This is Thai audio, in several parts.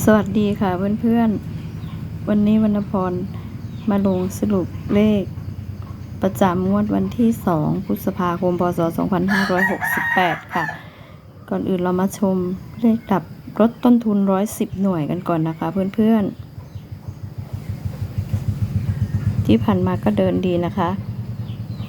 สวัสดีค่ะเพื่อนๆ วันนี้วรรณพรมาลงสรุปเลข ประจำงวดวันที่ 2 พฤษภาคม พศ 2568 ค่ะ ก่อนอื่นเรามาชมเลขดับลดต้นทุน 110 หน่วยกันก่อนนะคะเพื่อนๆ ที่ผ่านมาก็เดินดีนะคะ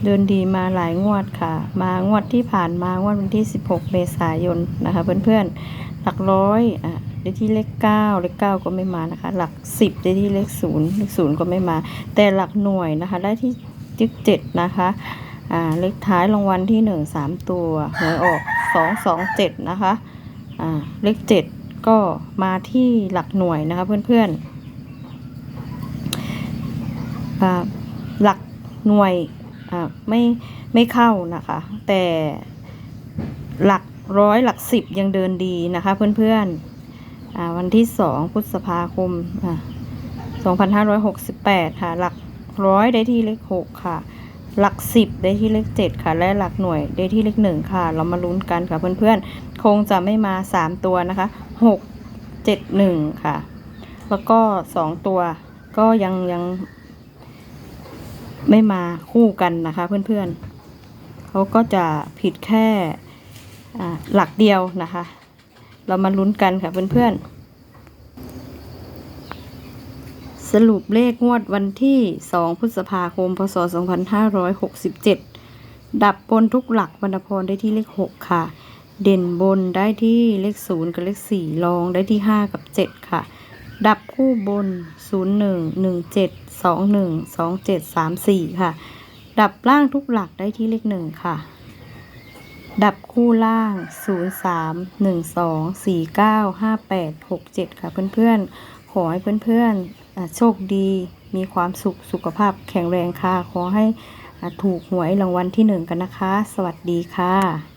เดินดีมาหลายงวดค่ะ มางวดที่ผ่านมางวดวันที่ 16 เมษายนนะคะเพื่อนๆ หลักร้อยอะ ได้ที่เลขเก้าเลขเก้าก็ไม่มานะคะ หลักสิบได้ที่เลขศูนย์เลขศูนย์ก็ไม่มา แต่หลักหน่วยนะคะ ได้ที่เลขเจ็ดนะคะอ่าเลขท้ายรางวัลที่หนึ่งสามตัวหวยออกสองสองเจ็ดนะคะอ่าเลขเจ็ดก็มาที่หลักหน่วยนะคะเพื่อนๆอ่าหลักหน่วยอ่าไม่ไม่เข้านะคะ แต่หลักร้อยหลักสิบยังเดินดีนะคะเพื่อนๆอ่า วันที่สองพฤษภาคมอ่าสองพันห้าร้อยหกสิบแปดค่ะ หลักร้อยได้ที่เลขหกค่ะ หลักสิบได้ที่เลขเจ็ดค่ะ และหลักหน่วยได้ที่เลขหนึ่งค่ะ เรามาลุ้นกันค่ะเพื่อนๆ คงจะไม่มาสามตัวนะคะหกเจ็ดหนึ่งค่ะ แล้วก็สองตัวก็ยังยังไม่มาคู่กันนะคะเพื่อนๆเขาก็จะผิดแค่หลักเดียวนะคะ เรามาลุ้นกันค่ะเพื่อนๆ สรุปเลขงวดวันที่ 2 พฤษภาคม พศ 2567 ดับบนทุกหลักบรรพรได้ที่เลข 6 ค่ะ เด่นบนได้ที่เลข 0 กับเลข 4 รองได้ที่ 5 กับ 7 ค่ะ ดับคู่บน 01 17 21 27 34 ค่ะ ดับล่างทุกหลักได้ที่เลข 1 ค่ะ ดับคู่ล่าง 0 3 1 2 4 9 5 8 6 7 ค่ะเพื่อนๆ ขอให้เพื่อนๆ โชคดี มีความสุข สุขภาพแข็งแรงค่ะ ขอให้ถูกหวยรางวัลที่หนึ่งกันนะคะ สวัสดีค่ะ